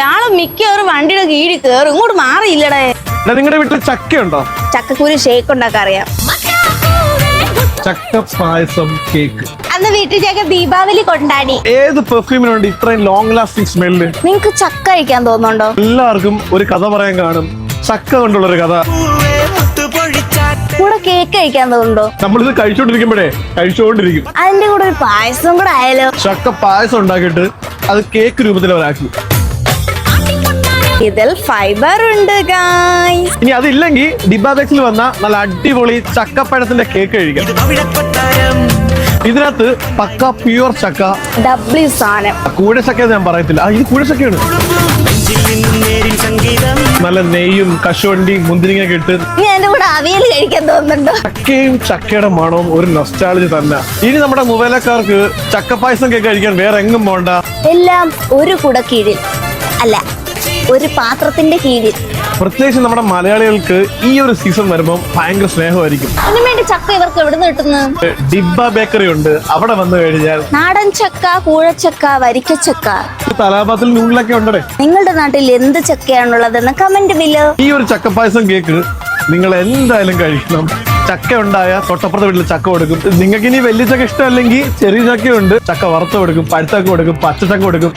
ഇയാൾ മിക്കവാറും വണ്ടിയുടെ കീഴിൽ കേറും. ഇങ്ങോട്ട് മാറിയില്ലടേ. നിങ്ങളുടെ വീട്ടിൽ ചക്കയുണ്ടോ? ചക്കക്കുരു ഷേക്ക് ഉണ്ടാക്കാൻ അറിയാം. ചക്ക പായസം കേക്ക് അന്ന് വീട്ടിൽ ചക്ക ദീപാവലി കൊണ്ടാടി. ഏത് പെർഫ്യൂമിനുണ്ട് ഇത്രയും ലോങ് ലാസ്റ്റിംഗ് സ്മെല്ല് നിങ്ങക്ക് ചക്ക കഴിക്കാൻ തോന്നുന്നുണ്ടോ? എല്ലാവർക്കും ഒരു കഥ പറയാൻ കാണും. ചക്ക കൊണ്ടുള്ള ഒരു കഥ. കൂടെ കേക്ക് കഴിക്കാൻ തോന്നുന്നുണ്ടോ? നമ്മളിത് കഴിച്ചോണ്ടിരിക്കുമ്പോഴേ കഴിച്ചുകൊണ്ടിരിക്കും അതിന്റെ കൂടെ ഒരു പായസം കൂടെ ആയാലോ? ചക്ക പായസം ഉണ്ടാക്കിയിട്ട് അത് കേക്ക് രൂപത്തിൽ അവരാക്കി ഇതിൽ ഫൈബർ ഉണ്ട് ഗായ്സ് ഇനി അതില്ലെങ്കിൽ ഡിബാബെക്സിൽ വന്ന നല്ല അടിപൊളി ചക്കപ്പഴത്തിന്റെ കേക്ക് കഴിക്കാം. ഇതിനകത്ത് പക്ക പ്യൂർ ചക്ക. ഡബ്ല്യു സാധനം. ചക്ക ഞാൻ പറയത്തില്ല. ഇത് കൂടെ ചക്കയാണ്. നല്ല നെയ്യും കശുവണ്ടി മുന്തിരിങ്ങ ഇട്ട് കൂടെ അവിയൽ കഴിക്കാൻ തോന്നുന്നുണ്ടോ? ചക്കയും ചക്കയുടെ മണവും ഒരു നൊസ്റ്റാളജി തന്നെ. ഇനി നമ്മുടെ മുവേലക്കാർക്ക് ചക്കപ്പായസം കേക്ക് കഴിക്കാൻ വേറെ എങ്ങും പോണ്ട. എല്ലാം ഒരു കുട കീഴിൽ. അല്ല ഒരു പാത്രത്തിന്റെ കീഴിൽ. പ്രത്യേകിച്ച് നമ്മുടെ മലയാളികൾക്ക് ഈ ഒരു സീസൺ വരുമ്പോൾ ഭയങ്കര സ്നേഹമായിരിക്കും. അതിനുവേണ്ടി ചക്ക ഇവർക്ക് എവിടുന്ന് കിട്ടുന്നു? ഡിബ ബേക്കറി ഉണ്ട്. അവിടെ വന്നു കഴിഞ്ഞാൽ നാടൻ ചക്ക കൂഴച്ചക്ക വരിക്കച്ചക്ക. തലാപാത്തിൽ നൂലിലൊക്കെ ഉണ്ടേ നിങ്ങളുടെ നാട്ടിൽ എന്ത് ചക്കയാണുള്ളതെന്ന് കമന്റ് ബില്ല് ഈ ഒരു ചക്ക പായസം കേക്ക് നിങ്ങൾ എന്തായാലും കഴിക്കണം. ചക്ക ഉണ്ടായ തൊട്ടപ്പുറത്തെ വീട്ടിൽ ചക്ക കൊടുക്കും. നിങ്ങൾക്ക് ഇനി വലിയ ചക്ക ഇഷ്ടമല്ലെങ്കിൽ ചെറിയ ചക്കയുണ്ട്. ചക്ക വറുത്ത് കൊടുക്കും പഴുത്തൊക്കെ കൊടുക്കും പച്ച ചക്ക കൊടുക്കും.